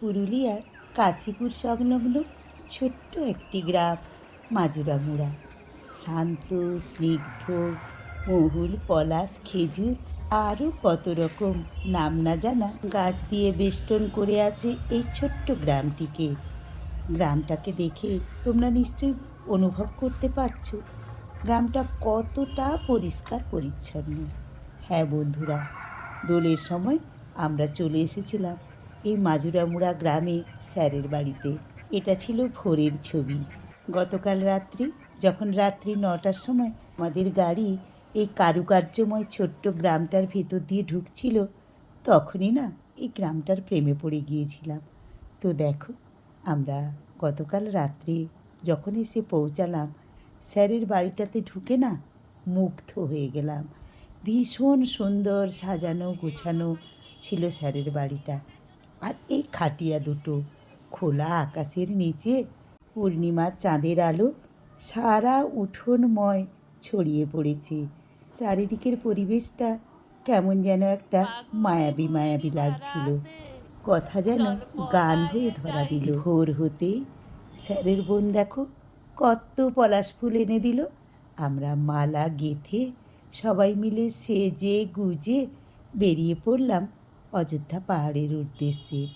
পুরুলিয়ার কাশীপুর সংলগ্ন ছোট্ট একটি গ্রাম, মাজুরামুড়া। শান্ত, স্নিগ্ধ, মহুল, পলাশ, খেজুর, আরও কত রকম নাম না জানা গাছ দিয়ে বেষ্টন করে আছে এই ছোট্ট গ্রামটিকে। গ্রামটাকে দেখে তোমরা নিশ্চয়ই অনুভব করতে পারছ গ্রামটা কতটা পরিষ্কার পরিচ্ছন্ন। হ্যাঁ বন্ধুরা, দোলের সময় আমরা চলে এসেছিলাম এই মাজুরামুড়া গ্রামে স্যারের বাড়িতে। এটা ছিল ভোরের ছবি। গতকাল রাত্রি, যখন রাত্রি নটার সময় আমাদের গাড়ি এই কারুকার্যময় ছোট্ট গ্রামটার ভেতর দিয়ে ঢুকছিল, তখনই না এই গ্রামটার প্রেমে পড়ে গিয়েছিলাম। তো দেখো, আমরা গতকাল রাত্রে যখন এসে পৌঁছালাম, স্যারের বাড়িটাতে ঢুকে না মুগ্ধ হয়ে গেলাম। ভীষণ সুন্দর সাজানো গোছানো ছিল স্যারের বাড়িটা। আর এই খাটিয়া দুটো খোলা আকাশের নিচে পূর্ণিমার চাঁদের আলো সারা উঠোনময় ছড়িয়ে পড়েছে। চারিদিকের পরিবেশটা কেমন যেন একটা মায়াবী মায়াবী লাগছিল। কথা যেন গান হয়ে ধরা দিল। ভোর হতেই স্যারের বোন দেখো কত পলাশ ফুল এনে দিল। আমরা মালা গেথে সবাই মিলে সেজে গুজে বেরিয়ে পড়লাম অযোধ্যা পাহাড়ের উদ্দেশ্যে।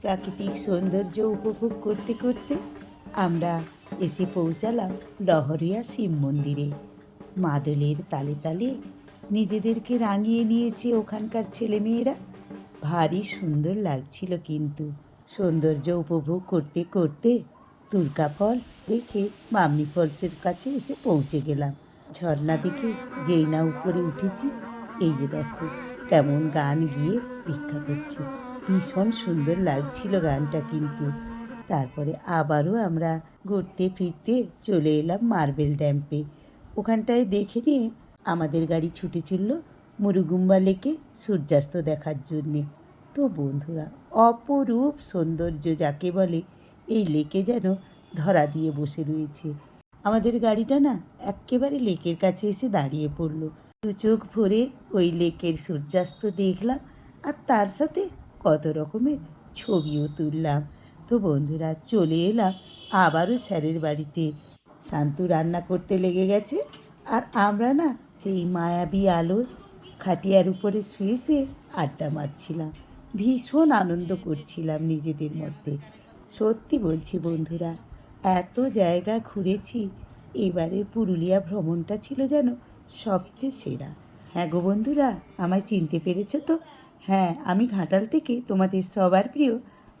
প্রাকৃতিক সৌন্দর্য উপভোগ করতে করতে আমরা এসে পৌঁছালাম লহরিয়া শিব মন্দিরে। মাদলের তালে তালে নিজেদেরকে রাঙিয়ে নিয়েছে ওখানকার ছেলেমেয়েরা। ভারী সুন্দর লাগছিল কিন্তু। সৌন্দর্য উপভোগ করতে করতে দুর্গা ফলস দেখে মামনি ফলসের কাছে এসে পৌঁছে গেলাম। ঝর্ণা দেখে যেই না উপরে উঠেছি, এই যে দেখো। কেমন গান গিয়ে ভিক্ষা করছে। ভীষণ সুন্দর লাগছিল গানটা কিন্তু। তারপরে আবারও আমরা ঘুরতে ফিরতে চলে এলাম মার্বেল ড্যাম্পে ওখানটায় দেখে নিয়ে আমাদের গাড়ি ছুটে চলল মুরুগুম্বা লেকে সূর্যাস্ত দেখার জন্যে। তো বন্ধুরা, অপরূপ সৌন্দর্য যাকে বলে, এই লেকে যেন ধরা দিয়ে বসে রয়েছে। আমাদের গাড়িটা না এক্কেবারে লেকের কাছে এসে দাঁড়িয়ে পড়ল। দু চোখ ভরে ওই লেকের সূর্যাস্ত দেখলাম আর তার সাথে কত রকমের ছবিও তুললাম। তো বন্ধুরা, চলে এলাম আবারও স্যারের বাড়িতে। শান্তু রান্না করতে লেগে গেছে আর আমরা না সেই মায়াবী আলোর খাটিয়ার উপরে শুয়ে শুয়ে আড্ডা মারছিলাম। ভীষণ আনন্দ করছিলাম নিজেদের মধ্যে। সত্যি বলছি বন্ধুরা, এত জায়গা ঘুরেছি, এবারের পুরুলিয়া ভ্রমণটা ছিল যেন সবচেয়ে সেরা। হ্যাঁ গো বন্ধুরা, আমায় চিনতে পেরেছ তো? হ্যাঁ আমি ঘাটাল থেকে তোমাদের সবার প্রিয়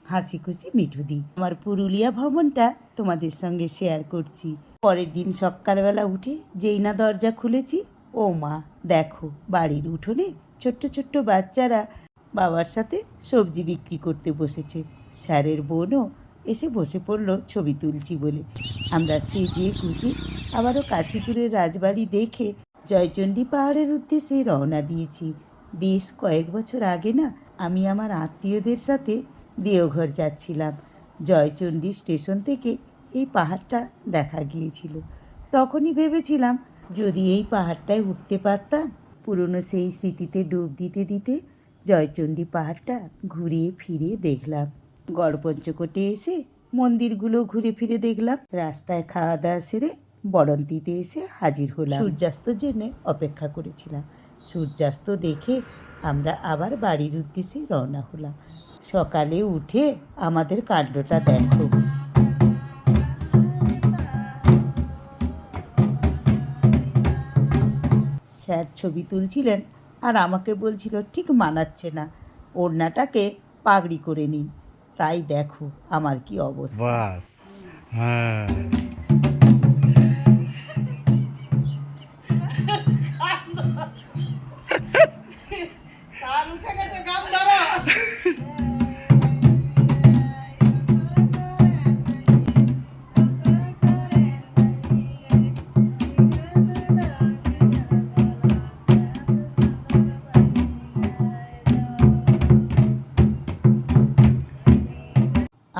হাসি খুশি মিঠুদি। আমার পুরুলিয়া ভ্রমণটা তোমাদের সঙ্গে শেয়ার করছি। পরের দিন সকালবেলা উঠে যেই না দরজা খুলেছি, ও মা, দেখো বাড়ির উঠোনে ছোট্ট ছোট্ট বাচ্চারা বাবার সাথে সবজি বিক্রি করতে বসেছে। স্যারের বোনও এসে বসে পড়ল ছবি তুলছি বলে। আমরা সেজে গুজে আবারও কাশীপুরের রাজবাড়ি দেখে জয়চণ্ডী পাহাড়ের উদ্দেশ্যে রওনা দিয়েছি। বেশ কয়েক বছর আগে না আমি আমার আত্মীয়দের সাথে দেওঘর যাচ্ছিলাম। জয়চণ্ডী স্টেশন থেকে এই পাহাড়টা দেখা গিয়েছিল। তখনই ভেবেছিলাম, যদি এই পাহাড়টায় উঠতে পারতাম, পুরনো সেই স্মৃতিতে ডুব দিতে দিতে জয়চণ্ডী পাহাড়টা ঘুরিয়ে ফিরে দেখলাম। গড়পঞ্চকোটে এসে মন্দিরগুলো ঘুরে ফিরে দেখলাম। রাস্তায় খাওয়া দাওয়া সেরে বরন্তিতে এসে হাজির হলাম। সূর্যাস্তর জন্য অপেক্ষা করেছিলাম। সূর্যাস্ত দেখে আমরা আবার বাড়ির উদ্দেশ্যে রওনা হলাম। সকালে উঠে আমাদের কাণ্ডটা দেখো। স্যার ছবি তুলছিলেন আর আমাকে বলছিল ঠিক মানাচ্ছে না। ওড়নাটাকে পাগড়ি করে নিন। তাই দেখো আমার কি অবস্থা। হ্যাঁ।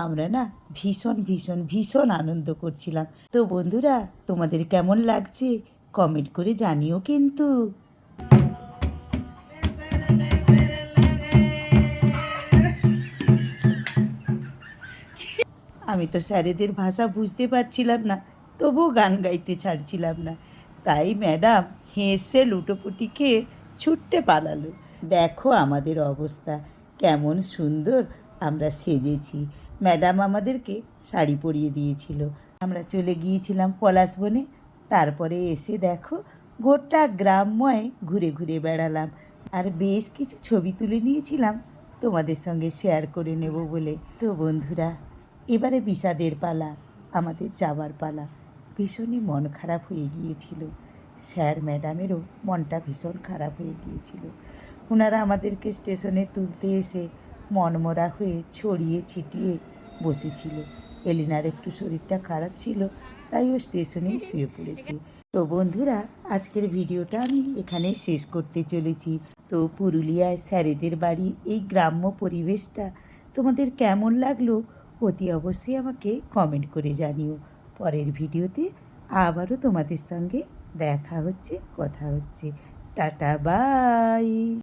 আমরা না ভীষণ ভীষণ ভীষণ আনন্দ করছিলাম। তো বন্ধুরা, তোমাদের কেমন লাগছে? কমেন্ট করে জানিও কিন্তু। আমি তো স্যারেদের ভাষা বুঝতে পারছিলাম না, তবুও গান গাইতে ছাড়ছিলাম না। তাই ম্যাডাম হেসে লুটোপুটি খেয়ে ছুটতে পালালো। দেখো আমাদের অবস্থা, কেমন সুন্দর আমরা সেজেছি। ম্যাডাম আমাদেরকে শাড়ি পরিয়ে দিয়েছিল। আমরা চলে গিয়েছিলাম পলাশবনে তারপরে এসে দেখো গোটা গ্রামময় ঘুরে ঘুরে বেড়ালাম। আর বেশ কিছু ছবি তুলে নিয়েছিলাম, তোমাদের সঙ্গে শেয়ার করে নেব বলে। তো বন্ধুরা এবারে বিষাদের পালা, আমাদের যাবার পালা। ভীষণই মন খারাপ হয়ে গিয়েছিল। স্যার ম্যাডামেরও মনটা ভীষণ খারাপ হয়ে গিয়েছিল। ওনারা আমাদেরকে স্টেশনে তুলতে এসে মনমরা হয়ে ছড়িয়ে ছিটিয়ে বসেছিল। এলিনার একটু শরীরটা খারাপ ছিল, তাই ও স্টেশনেই শুয়ে পড়েছে। তো বন্ধুরা, আজকের ভিডিওটা আমি এখানে শেষ করতে চলেছি। তো পুরুলিয়ায় স্যারেদের বাড়ির এই গ্রাম্য পরিবেশটা তোমাদের কেমন লাগল অতি অবশ্যই আমাকে কমেন্ট করে জানিও। পরের ভিডিওতে আবারও তোমাদের সঙ্গে দেখা হচ্ছে, কথা হচ্ছে। Tata bye